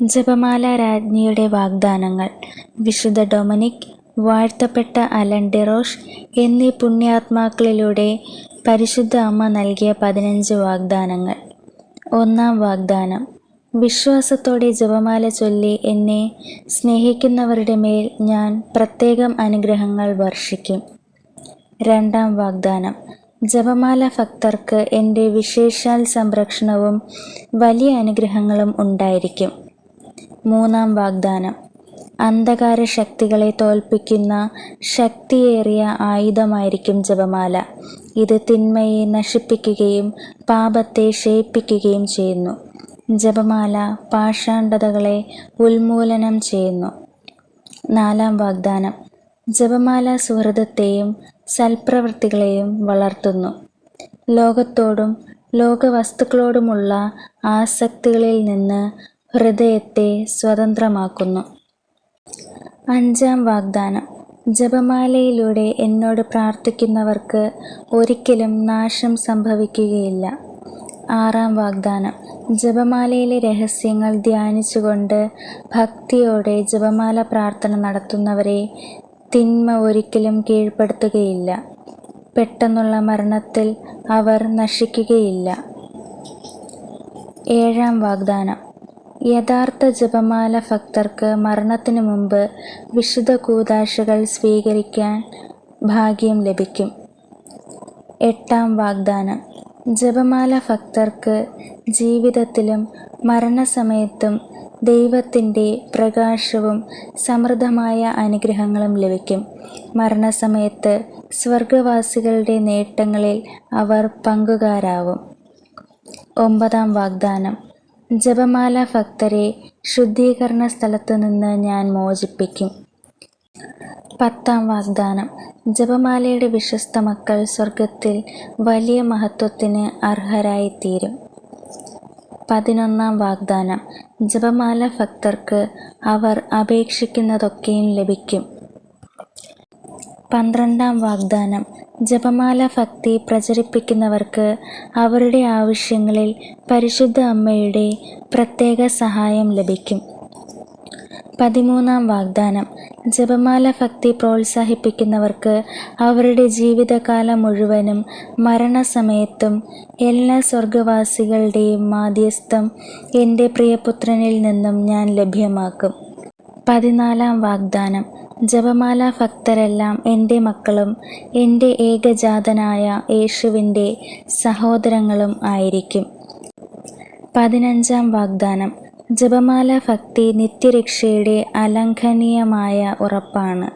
ജപമാല രാജ്ഞിയുടെ വാഗ്ദാനങ്ങൾ. വിശുദ്ധ ഡൊമിനിക് വാഴ്ത്തപ്പെട്ട അലൻ ഡെറോഷ് എന്നീ പുണ്യാത്മാക്കളിലൂടെ പരിശുദ്ധ അമ്മ നൽകിയ പതിനഞ്ച് വാഗ്ദാനങ്ങൾ. ഒന്നാം വാഗ്ദാനം. വിശ്വാസത്തോടെ ജപമാല ചൊല്ലി എന്നെ സ്നേഹിക്കുന്നവരുടെ മേൽ ഞാൻ പ്രത്യേകം അനുഗ്രഹങ്ങൾ വർഷിക്കും. രണ്ടാം വാഗ്ദാനം. ജപമാല ഭക്തർക്ക് എന്റെ വിശേഷാൽ സംരക്ഷണവും വലിയ അനുഗ്രഹങ്ങളും ഉണ്ടായിരിക്കും. മൂന്നാം വാഗ്ദാനം. അന്ധകാര ശക്തികളെ തോൽപ്പിക്കുന്ന ശക്തിയേറിയ ആയുധമായിരിക്കും ജപമാല. ഇത് തിന്മയെ നശിപ്പിക്കുകയും പാപത്തെ ക്ഷയിപ്പിക്കുകയും ചെയ്യുന്നു. ജപമാല പാഷാണ്ഡതകളെ ഉന്മൂലനം ചെയ്യുന്നു. നാലാം വാഗ്ദാനം. ജപമാല സുഹൃതത്തെയും സൽപ്രവൃത്തികളെയും വളർത്തുന്നു. ലോകത്തോടും ലോകവസ്തുക്കളോടുമുള്ള ആസക്തികളിൽ നിന്ന് ഹൃദയത്തെ സ്വതന്ത്രമാക്കുന്നു. അഞ്ചാം വാഗ്ദാനം. ജപമാലയിലൂടെ എന്നോട് പ്രാർത്ഥിക്കുന്നവർക്ക് ഒരിക്കലും നാശം സംഭവിക്കുകയില്ല. ആറാം വാഗ്ദാനം. ജപമാലയിലെ രഹസ്യങ്ങൾ ധ്യാനിച്ചുകൊണ്ട് ഭക്തിയോടെ ജപമാല പ്രാർത്ഥന നടത്തുന്നവരെ തിന്മ ഒരിക്കലും കീഴ്പ്പെടുത്തുകയില്ല. പെട്ടെന്നുള്ള മരണത്തിൽ അവർ നശിക്കുകയില്ല. ഏഴാം വാഗ്ദാനം. യഥാർത്ഥ ജപമാല ഭക്തർക്ക് മരണത്തിനു മുമ്പ് വിശുദ്ധ കൂതാശകൾ സ്വീകരിക്കാൻ ഭാഗ്യം ലഭിക്കും. എട്ടാം വാഗ്ദാനം. ജപമാല ഭക്തർക്ക് ജീവിതത്തിലും മരണസമയത്തും ദൈവത്തിന്റെ പ്രകാശവും സമൃദ്ധമായ അനുഗ്രഹങ്ങളും ലഭിക്കും. മരണസമയത്ത് സ്വർഗവാസികളുടെ നേട്ടങ്ങളിൽ അവർ പങ്കുകാരാവും. ഒമ്പതാം വാഗ്ദാനം. ജപമാല ഭക്തരെ ശുദ്ധീകരണ സ്ഥലത്തു നിന്ന് ഞാൻ മോചിപ്പിക്കും. പത്താം വാഗ്ദാനം. ജപമാലയുടെ വിശ്വസ്ത മക്കൾ സ്വർഗത്തിൽ വലിയ മഹത്വത്തിന് അർഹരായിത്തീരും. പതിനൊന്നാം വാഗ്ദാനം. ജപമാല ഭക്തർക്ക് അവർ അപേക്ഷിക്കുന്നതൊക്കെയും ലഭിക്കും. പന്ത്രണ്ടാം വാഗ്ദാനം. ജപമാല ഭക്തി പ്രചരിപ്പിക്കുന്നവർക്ക് അവരുടെ ആവശ്യങ്ങളിൽ പരിശുദ്ധ അമ്മയുടെ പ്രത്യേക സഹായം ലഭിക്കും. പതിമൂന്നാം വാഗ്ദാനം. ജപമാല ഭക്തി പ്രോത്സാഹിപ്പിക്കുന്നവർക്ക് അവരുടെ ജീവിതകാലം മുഴുവനും മരണസമയത്തും എല്ലാ സ്വർഗവാസികളുടെയും മാധ്യസ്ഥം എന്റെ പ്രിയപുത്രനിൽ നിന്നും ഞാൻ ലഭ്യമാക്കും. പതിനാലാം വാഗ്ദാനം. ജപമാല ഭക്തരെല്ലാം എന്റെ മക്കളും എന്റെ ഏകജാതനായ യേശുവിന്റെ സഹോദരങ്ങളും ആയിരിക്കും. പതിനഞ്ചാം വാഗ്ദാനം. ജപമാല ഭക്തി നിത്യരക്ഷയുടെ അലംഘനീയമായ ഉറപ്പാണ്.